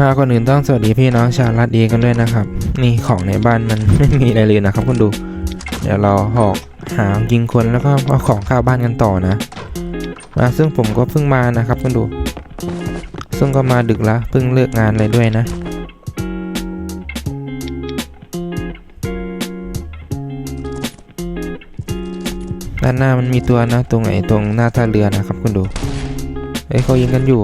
มาก่อนอื่นต้องสวัสดีพี่น้องชาวรัดดีกันด้วยนะครับ นี่ของในบ้านมันไม่มีอะไรเลยนะครับคุณดู เดี๋ยวเราหอกหายิงคนแล้วก็เอาของเข้าบ้านกันต่อนะมาซึ่งผมก็เพิ่งมานะครับคุณดู ซึ่งก็มาดึกแล้วเพิ่งเลิกงานเลยด้วยนะด้านหน้ามันมีตัวนะตรงไหนตรงหน้าท่าเรือนะครับคุณดูเอ้ยเขายิงกันอยู่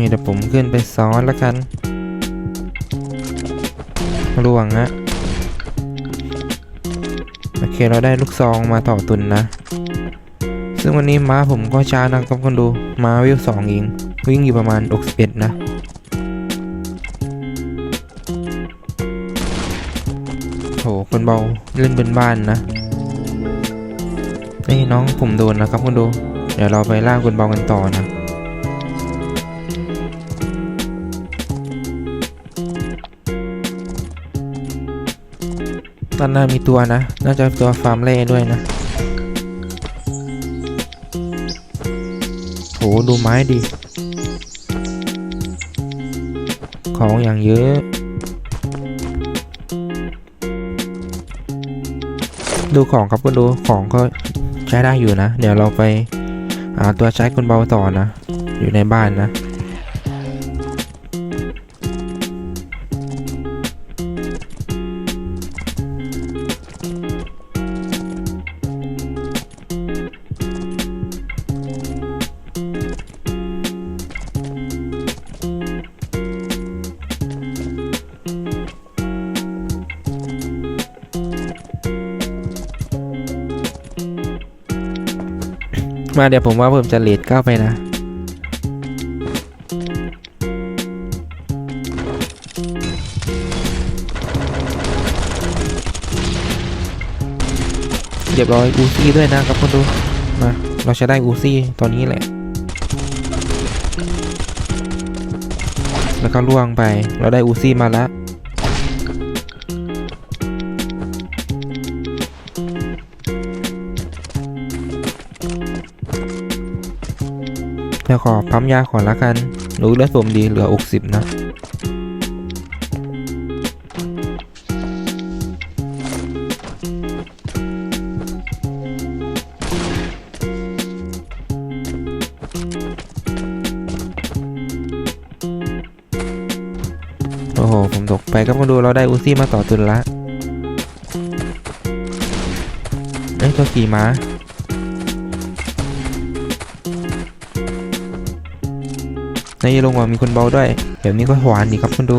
นี่เดี๋ยวผมขึ้นไปซ้อนแล้วกันระวังนะโอเคเราได้ลูกซองมาต่อตุนนะ ซึ่งวันนี้ม้าผมก็ช้านะครับคนดูม้าวิวสองเองวิ่งอยู่ประมาณ61นะโหคนเบาเล่นเป็นบ้านนะนี่น้องผมโดนนะครับคุณดู เดี๋ยวเราไปล่าคนเบากันต่อนะ ด้านหน้ามีตัวนะ น่าจะตัวฟาร์มเล่ด้วยนะ โห ดูไม้ดิของอย่างเยอะ ดูของครับก็ดูของก็ใช้ได้อยู่นะ เดี๋ยวเราไปหาตัวใช้คนเบาต่อนะ อยู่ในบ้านนะ มาเดี๋ยวผมว่าผมจะเลดเข้าไปนะเรียบร้อยอูซี่ด้วยนะครับคนดูมาเราจะได้อูซี่ตอนนี้แหละ แล้วก็ล่วงไปเราได้อูซี่มาแล้ว เดี๋ยวขอปั๊มยาก่อละกัน รู้เลือดผมดีเหลืออกสิบนะโอ้โห ผมตกไปก็มาดูเราได้อูซี่มาต่อตุนละเอ้ยตัวขี่ม้า ในลงว่ามีคนเบาด้วย แบบนี้ก็หวานดีครับคุณดู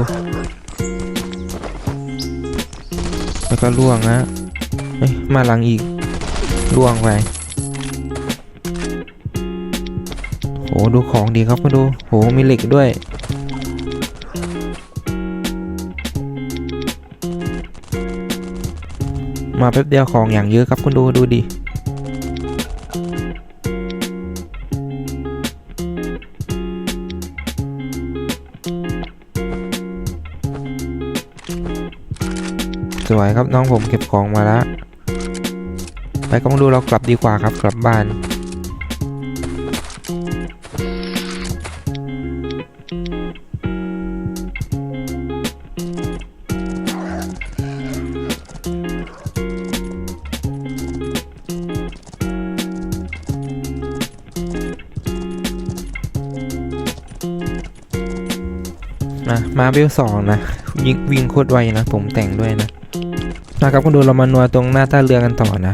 แล้วก็ล่วงนะเอ้ยมาหลังอีกล่วงไปโหดูของดีครับคุณดูโหมีเหล็กด้วยมาแป๊บเดียวของอย่างเยอะครับคุณดูดูดิ วยครับน้องผมเก็บของมาแล้ว ไปก็มาดูเรากลับดีกว่าครับกลับบ้านนะมาเบลสองนะยิงวิ่งโคตรไวนะ ผมแต่งด้วยนะ นะครับคุณดูเรามานัวตรงหน้าท่าเรือกันต่อนะ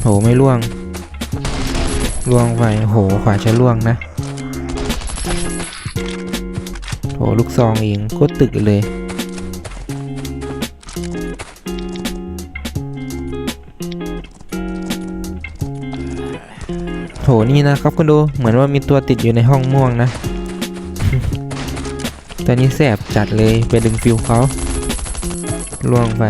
โหไม่ล่วงล่วงไปโหขวาจะล่วงนะโหลูกซองเองโคตรตึกเลยโหนี่นะครับคุณดูเหมือนว่ามีตัวติดอยู่ในห้องม่วงนะ ตอนนี้แสบจัดเลยไปดึงฟิวเขาล่วงไป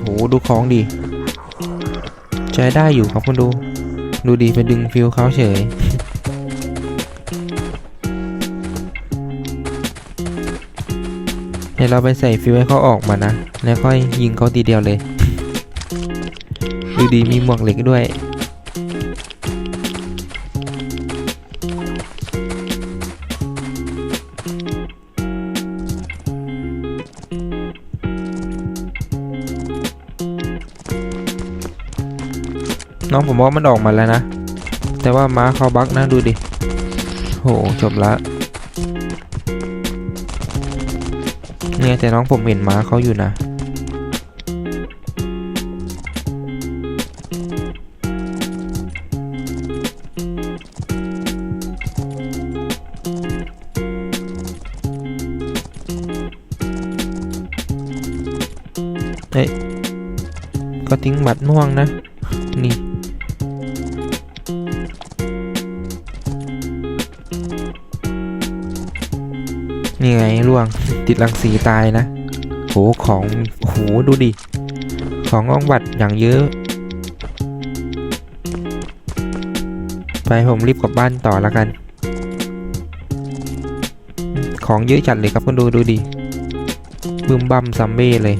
โหดูของดีใช้ได้อยู่ครับคุณดู ดูดีไปดึงฟิวเขาเฉยเดี๋ยวเราไปใส่ฟิวให้เขาออกมานะ แล้วค่อยยิงเขาทีเดียวเลย ดูดีมีหมวกเหล็กด้วย น้องผมว่ามันออกมาแล้วนะ แต่ว่าม้าเขาบักนะดูดิ โหจบละเนี่ยแต่น้องผมเห็นม้าเขาอยู่นะ ก็ทิ้งบัตรม่วงนะ นี่ นี่ไงล่วงติดรังสีตายนะ โหของโหดูดิ ของอ้องบัตรอย่างเยอะ ไปผมรีบกลับบ้านต่อแล้วกัน ของเยอะจัดเลยครับคุณดูดูดิบึมบัมซัมเบ้เลย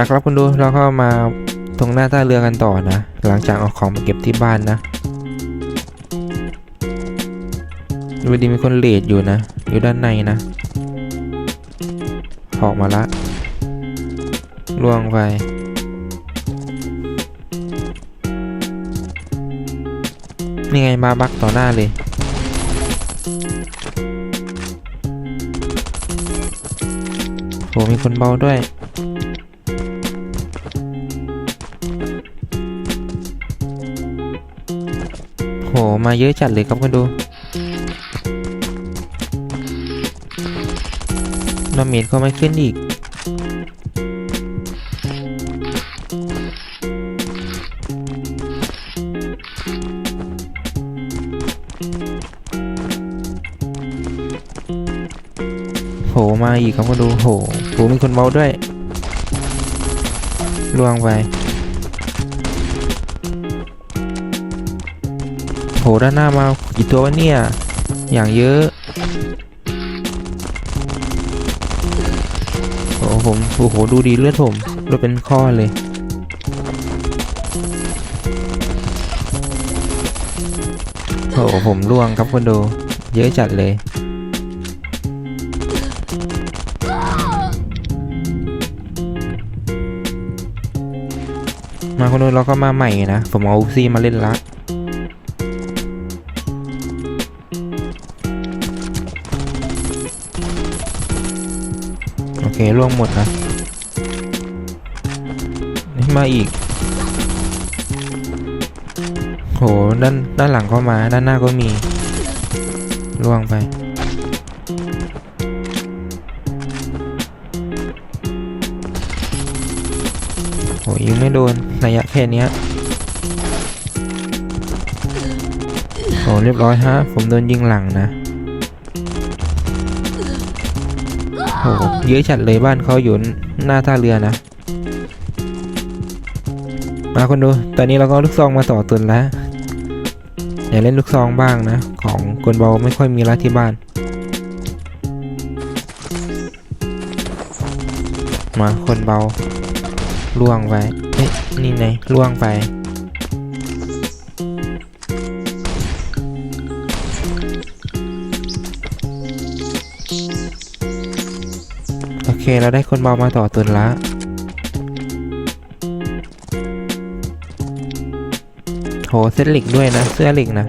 มาครับคุณดูเราก็มาตรงหน้าท่าเรือกันต่อนะ หลังจากเอาของมาเก็บที่บ้านนะดูดีมีคนเลดอยู่นะ อยู่ด้านในนะ ออกมาละล่วงไปนี่ไงมาบักต่อหน้าเลย โหมีคนเบาด้วย มาเยอะจัดเลยครับคุณดูดาเมจก็ไม่ขึ้นอีก โห มาอีกครับคุณดู โห โห มีคนเมาด้วยล่วงไป ด้านหน้ามากี่ตัววะเนี่ย อย่างเยอะ โอ้ผมโอ้โหดูดีเลือดผมเลือดเป็นข้อเลยโอ้โหผมล่วงครับคนดู เยอะจัดเลยมาคนดูเราก็มาใหม่นะ ผมเอาซีมาเล่นละ เคล่วงหมดนะนี่มาอีก โห ด้านด้านหลังก็มา ด้านหน้าก็มี ล่วงไป โหยิงไม่โดน ระยะแค่นี้โหเรียบร้อยฮะ ผมโดนยิงหลังนะ โหเยอะจัดเลยบ้านเขาอยู่หน้าท่าเรือนะ มาคนดูตอนนี้เราก็ลูกซองมาต่อตุนแล้วอย่าเล่นลูกซองบ้างนะ ของกลเบาไม่ค่อยมีละที่บ้าน มาคนเบาล่วงไปเฮ้ยนี่ไงล่วงไป เคเราได้คนเบามาต่อตุนละ โหเส้นหล็กด้วยนะ เสื้อหล็กนะ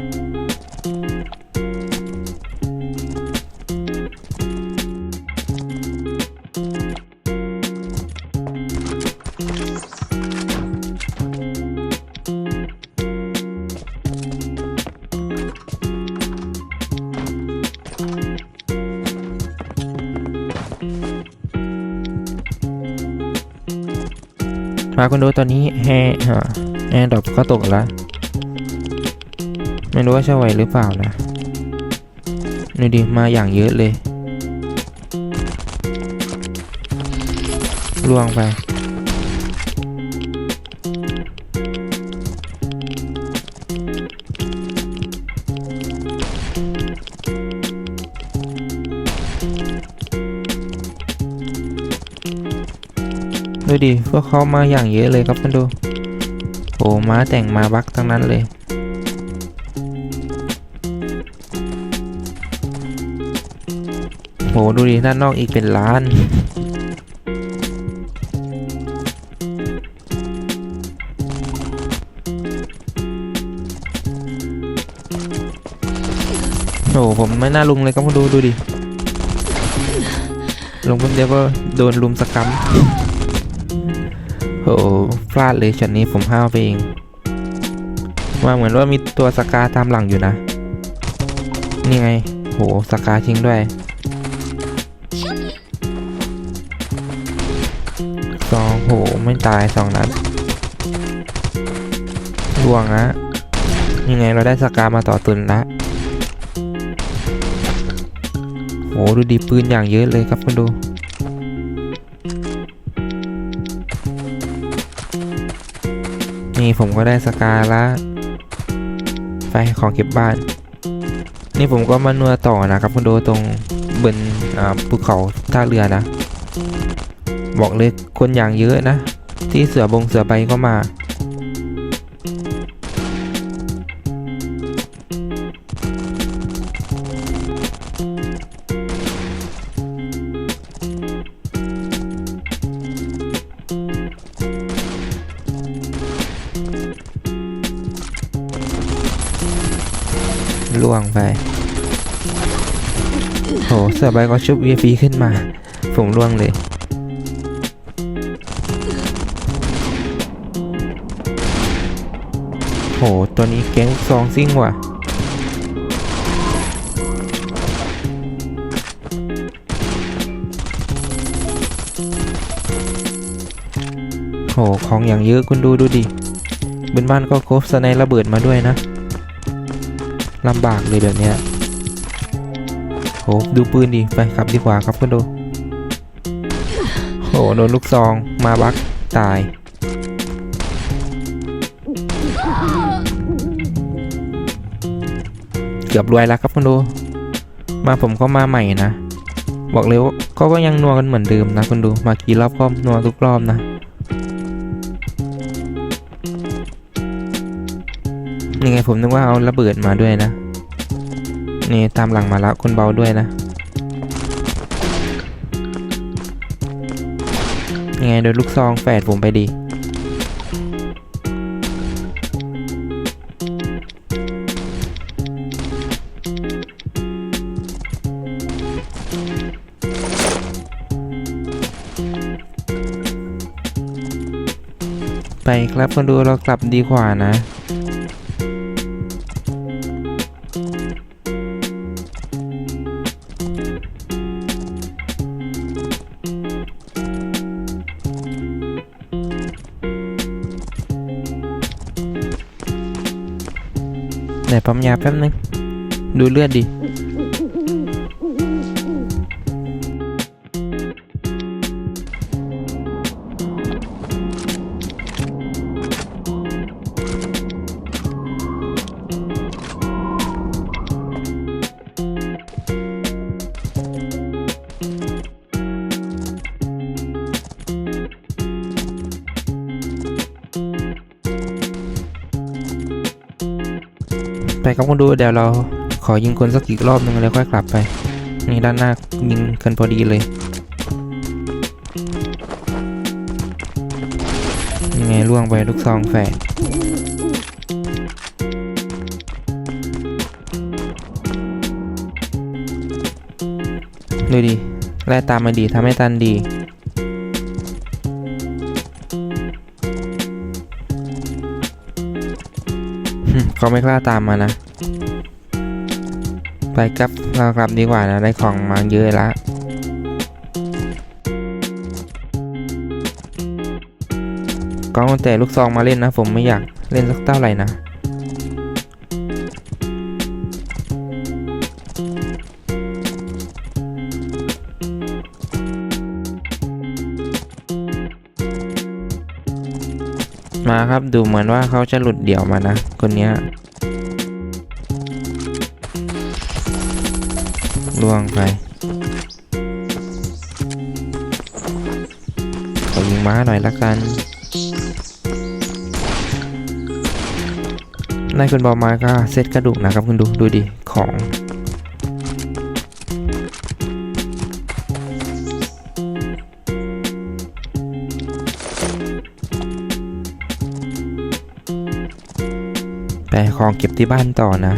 มาคุณดูตอนนี้แฮฮะแอร์ดรอปก็ตกแล้ว ไม่รู้ว่าจะไหวหรือเปล่านะดูดิมาอย่างเยอะเลยล่วงไป ดูดิพวกเขามาอย่างเยอะเลยครับคุณดูโอ้ม้าแต่งมาบักทั้งนั้นเลย โหดูดิด้านนอกอีกเป็นล้าน โอ้ผมไม่น่าลุงเลยครับคุณดูดูดิลงคนเดียวก็โดนลุมสกรรม อ้พลาดเลยช็อตนี้ผมห้าวเองว่าเหมือนว่ามีตัวสกาตามหลังอยู่นะ นี่ไง โหสกาจริงด้วยสองโหไม่ตายสองนัดล่วงนะยังไงเราได้สกามาต่อตุนละโหดูดีปืนอย่างเยอะเลยครับมาดู นี่ผมก็ได้สกาละไปของเก็บบ้าน นี่ผมก็มานัวต่อนะครับคุณดูตรงบนภูเขาท่าเรือนะ บอกเลยคนอย่างเยอะนะ ที่เสือบงเสือใบก็มา โหเสือใบก็ชุบ VIP ขึ้นมา ผมล่วงเลย โห ตัวนี้แก๊งซองซิ่งว่ะ โห ของอย่างเยอะคุณดูดูดิบนบ้านก็ครบสไนระเบิดมาด้วยนะลำบากเลยแบบเนี้ย ดูปืนดิไปขับดีกว่าครับคุณดูโหโดนลูกซองมาบักตาย เกือบรวยแล้วครับคุณดูมาผมก็มาใหม่นะ บอกเลยว่าก็ก็ยังนัวกันเหมือนเดิมนะคุณดูมากี่รอบก็นัวทุกรอบนะยังไงผมนึกว่าเอาระเบิดมาด้วยนะ นี่ตามหลังมาแล้วคนเบาด้วยนะยังไงโดนลูกซองแฝดผมไปดี ไปครับคนดูเรากลับดีกว่านะ ไหนปั๊มย ครับคุณดูเดี๋ยวเราขอยิงคนสักอีกรอบนึงแล้วค่อยกลับไป นี่ด้านหน้ายิงกันพอดีเลยยังไงล่วงไปลูกซองแฝดดูดิไล่ตามมาดีทำให้ตันดี เขาไม่กล้าตามมานะ ไปกลับเรากลับดีกว่านะ ได้ของมาเยอะละก็เอาแต่ลูกซองมาเล่นนะ ผมไม่อยากเล่นสักเท่าไหร่นะ ครับ ดูเหมือนว่าเขาจะหลุดเดี่ยวมานะ คนเนี้ยล่วงไปขอยิงม้าหน่อยละกันนายคุณบอมาก็เซตกระดูกนะครับคุณดูดูดิของ เก็บที่บ้านต่อนะ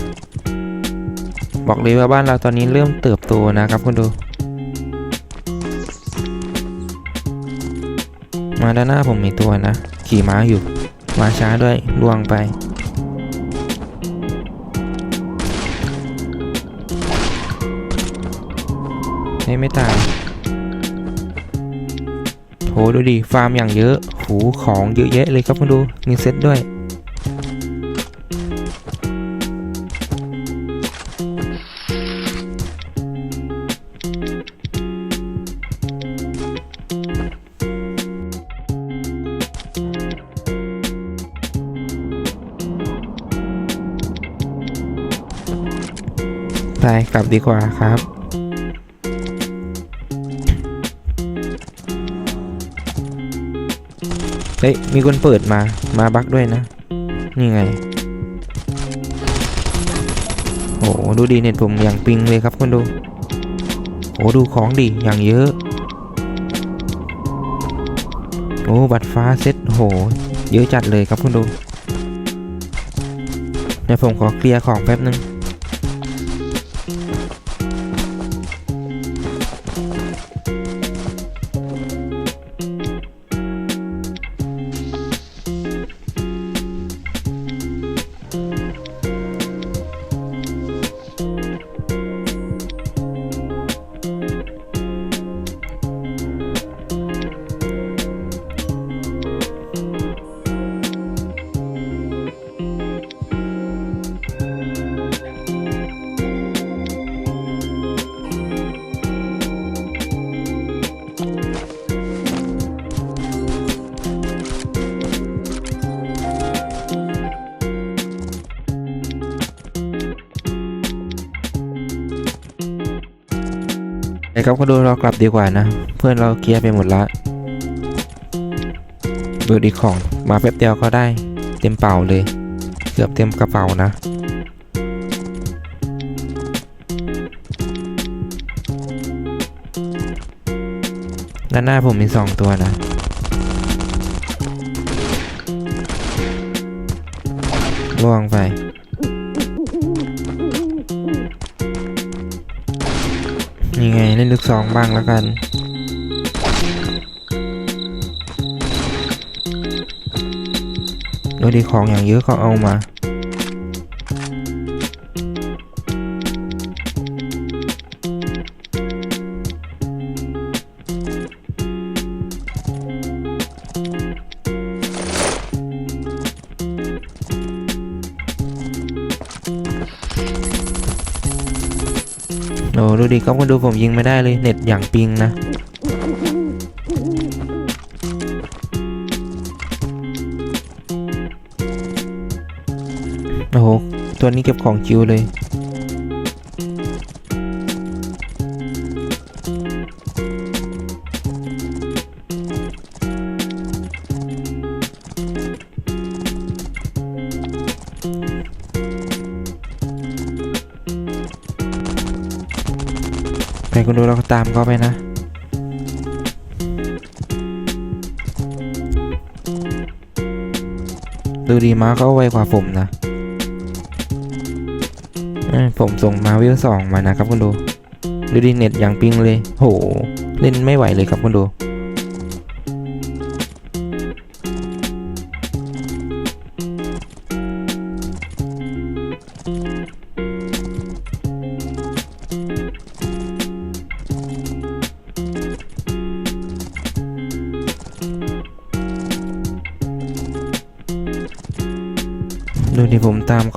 บอกเลยว่าบ้านเราตอนนี้เริ่มเติบโตนะครับคุณดู มาด้านหน้าผมมีตัวนะ ขี่ม้าอยู่ มาช้าด้วยล่วงไปไม่ไม่ตายโหดูดิฟาร์มอย่างเยอะโหของเยอะแยะเลยครับคุณดู มีเซ็ตด้วย ไปกลับดีกว่าครับ เฮ้ย มีคนเปิดมา มาบักด้วยนะ นี่ไง โอ้โหดูดีเน็ตผมอย่างปิงเลยครับคุณดู โอ้ดูของดีอย่างเยอะ โอ้ บัตรฟ้าเซ็ตโห เยอะจัดเลยครับคุณดู เดี๋ยวผมขอเคลียร์ของแป๊บนึง ครับก็ดูเรากลับดีกว่านะ เพื่อนเราเคลียร์ไปหมดละดูดีของมาแป๊บเดียวก็ได้เต็มเป่าเลย เกือบเต็มกระเป๋านะด้านหน้าผมมีสองตัวนะ ล่วงไป บ้างแล้วกัน โดยดีของอย่างเยอะก็เอามา ดูดิก็มาดูผมยิงไม่ได้เลยเน็ตอย่างปิงนะ โอ้โห ตัวนี้เก็บของคิวเลย เราก็ตาไปนะดูดีมาเขาไวกว่าผมนะผมส่งมาวิวสองมานะครับคุณดูดูดีเน็ตอย่างปิงเลย โห เล่นไม่ไหวเลยครับคุณดู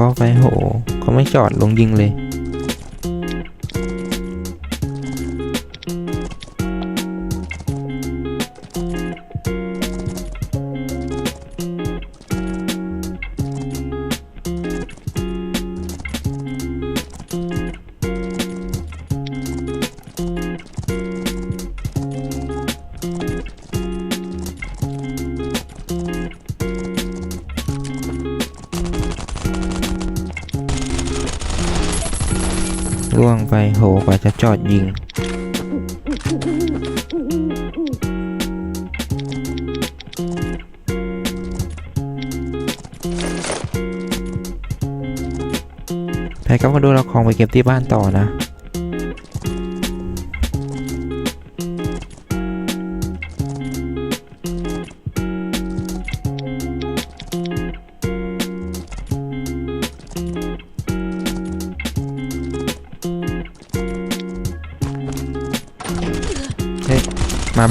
ผมตามเขาไปโห เขาไม่จอดลงยิงเลย ล่วงไปโหกว่าจะจอดยิงไปกับมาดูเราของไปเก็บที่บ้านต่อนะ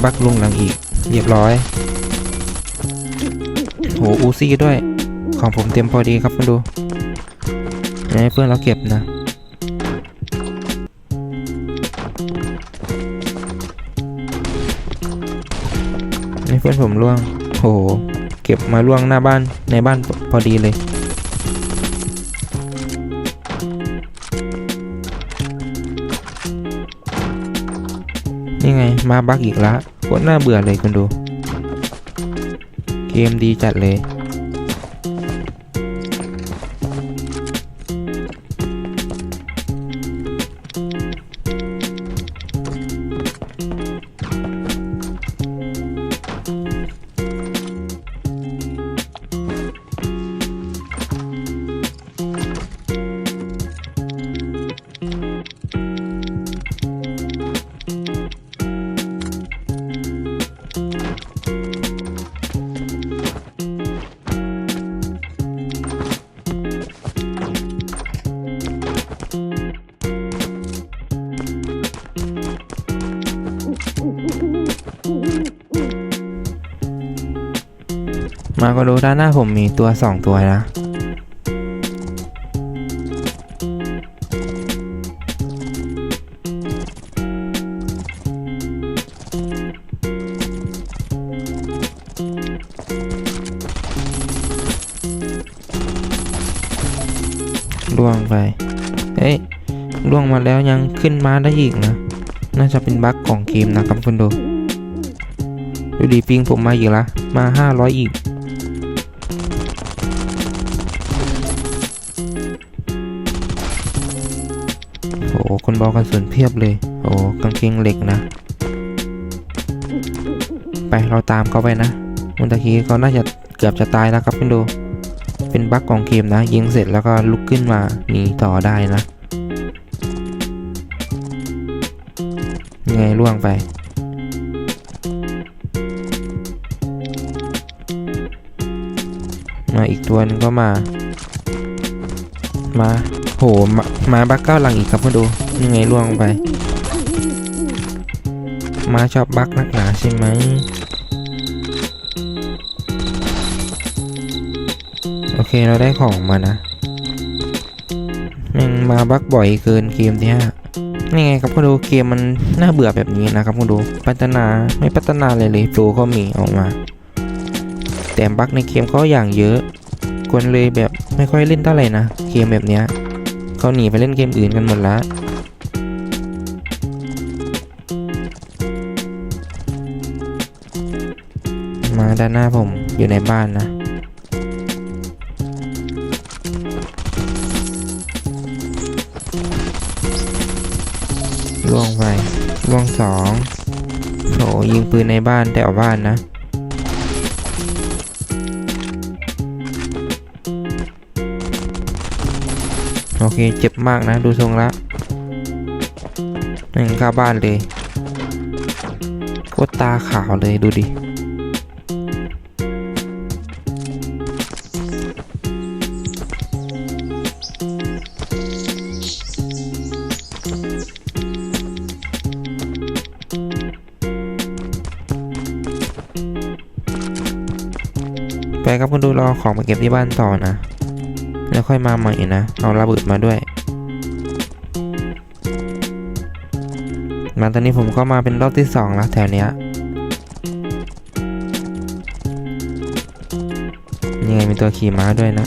บักลุงหลังอีก เรียบร้อย โห อูซี่ด้วย ของผมเต็มพอดีครับมาดูให้เพื่อนเราเก็บนะนี่เพื่อนผมล่วง โห เก็บมาล่วงหน้าบ้าน ในบ้านพอดีเลยนี่ไง มาบักอีกและโค ตรน่าเบื่อเลยคุณดู เกมดีจัดเลย มาก็ดูด้านหน้าผมมีตัวสองตัวนะ ล่วงไปเฮ้ยล่วงมาแล้วยังขึ้นมาได้อีกนะ น่าจะเป็นบั๊กของเกมนะครับคุณดู ดูดีปิงผมมาอีกละ มา 500 อีก คนบอกกันส่วนเพียบเลย โอ้กางเกงเหล็กนะ ไปเราตามเขาไปนะมันตะกี้เขาน่าจะเกือบจะตายแล้วครับคุณดู เป็นบั๊กของเกมนะ ยิงเสร็จแล้วก็ลุกขึ้นมาหนีต่อได้นะไงล่วงไป มาอีกตัวนึงก็มา มา โหมามาบักเก้าหลังอีกครับมาดูยังไงล่วงไปมาชอบบักนักหนาใช่ไหมโอเคเราได้ของมานะแม่งมาบักบ่อยเกินเกมที่ห้านี่ไงครับคุณดูเกมมันน่าเบื่อแบบนี้นะครับคุณดูพัฒนาไม่พัฒนาเลยเลยโฟก็มีออกมา แต่บั๊กในเกมก็อย่างเยอะคนเลยแบบไม่ค่อยเล่นเท่าไหร่นะเกมแบบเนี้ย เขาหนีไปเล่นเกมอื่นกันหมดละมาด้านหน้าผมอยู่ในบ้านนะ ล่วงไป ล่วงสองโหยิงปืนในบ้านแต่ออกบ้านนะ โอเค เจ็บมากนะ ดูทรงละหนึ่งเข้าบ้านเลยโคตรตาขาวเลยดูดิไปครับคุณดูรอของมาเก็บที่บ้านต่อนะ ค่อยมาใหม่นะ เอาระเบิดมาด้วย มาตอนนี้ผมก็มาเป็นรอบที่สองแล้วแถวเนี้ยยังไงมีตัวขี่ม้าด้วยนะ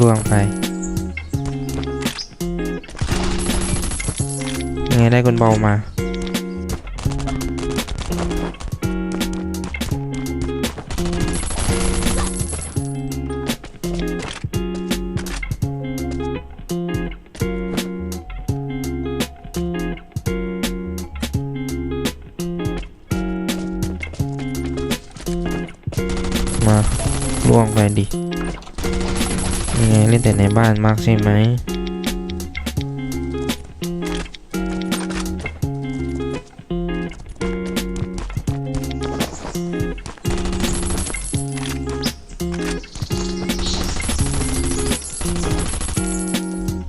ล่วงไปยังไงได้คนเบามา ใช่ไหม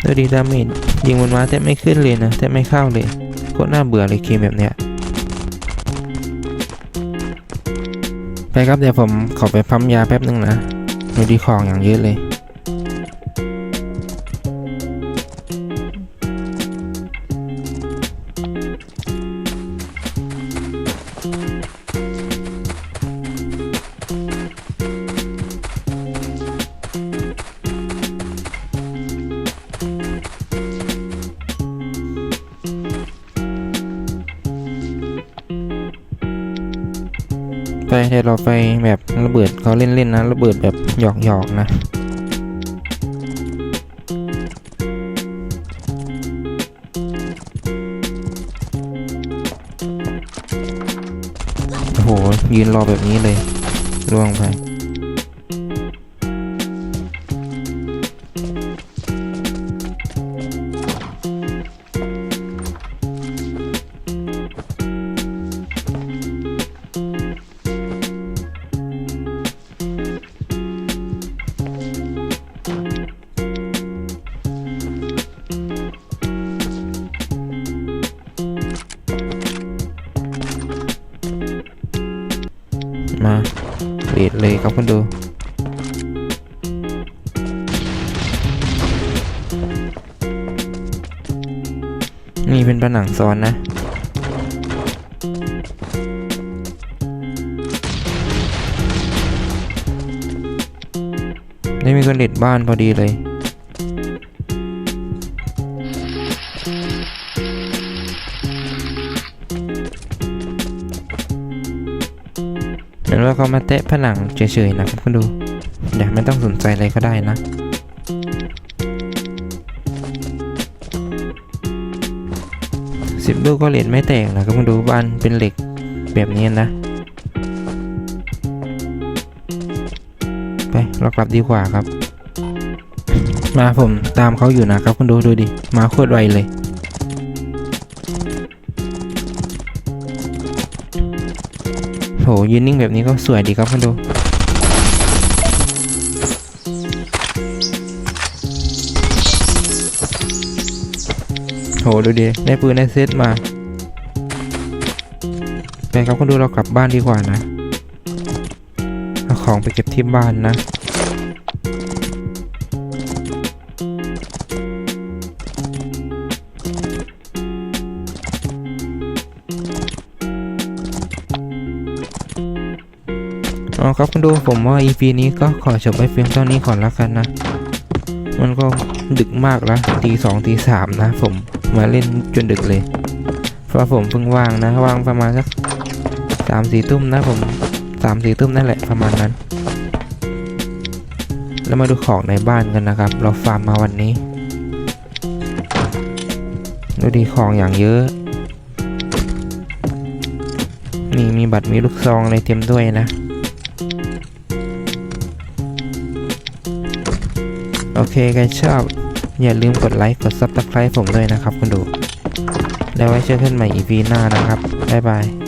ดูดีดาเมจยิงมันม้าแต่ไม่ขึ้นเลยนะแต่ไม่เข้าเลยโคตรน่าเบื่อเลยเกมแบบเนี้ยไปครับเดี๋ยวผมขอไปพัมยาแป๊บนึงนะดูดีของอย่างเยอะเลย แบบระเบิดเขาเล่นๆนะระเบิดแบบหยอกๆนะโอ้โหยืนรอแบบนี้เลยล่วงไป นี่เป็นผนังซ้อนนะ ได้มีคนเด็ดบ้านพอดีเลยเหมือนว่าเขามาเตะผนังเฉยๆนะครับคุณดูเดี๋ยวไม่ต้องสนใจอะไรก็ได้นะ สิบลูกก็เหรียญไม่แตกนะครับคุณดูบ้านเป็นเหล็กแบบนี้นะ ไปเรากลับดีกว่าครับ มาผมตามเขาอยู่นะครับคุณดูดูดิ มาโคตรไวเลยโหยืนนิ่งแบบนี้ก็สวยดีครับคุณดู โหดูดิได้ปืนได้เซตมาไปครับคุณดูเรากลับบ้านดีกว่านะเอาของไปเก็บที่บ้านนะเอ๋อครับคุณดูผมว่า EP นี้ก็ขอจบไว้เพียงเท่านี้ก่อนล้วกันนะ มันก็ดึกมากแล้วตีสองตีสามนะผม มาเล่นจนดึกเลย เพราะผมเพิ่งว่างนะว่างประมาณสักสามสี่ทุ่มนะผมสามสี่ทุ่มนั่นแหละประมาณนั้น แล้วมาดูของในบ้านกันนะครับ เราฟาร์มมาวันนี้ ดูดีของอย่างเยอะ นี่มีบัตรมีลูกซองอะไรเต็มด้วยนะโอเคใครชอบ อย่าลืมกดไลค์กด Subscribe ผมด้วยนะครับคุณดู แล้วไว้เจอกันใหม่ EP หน้านะครับ บ๊ายบาย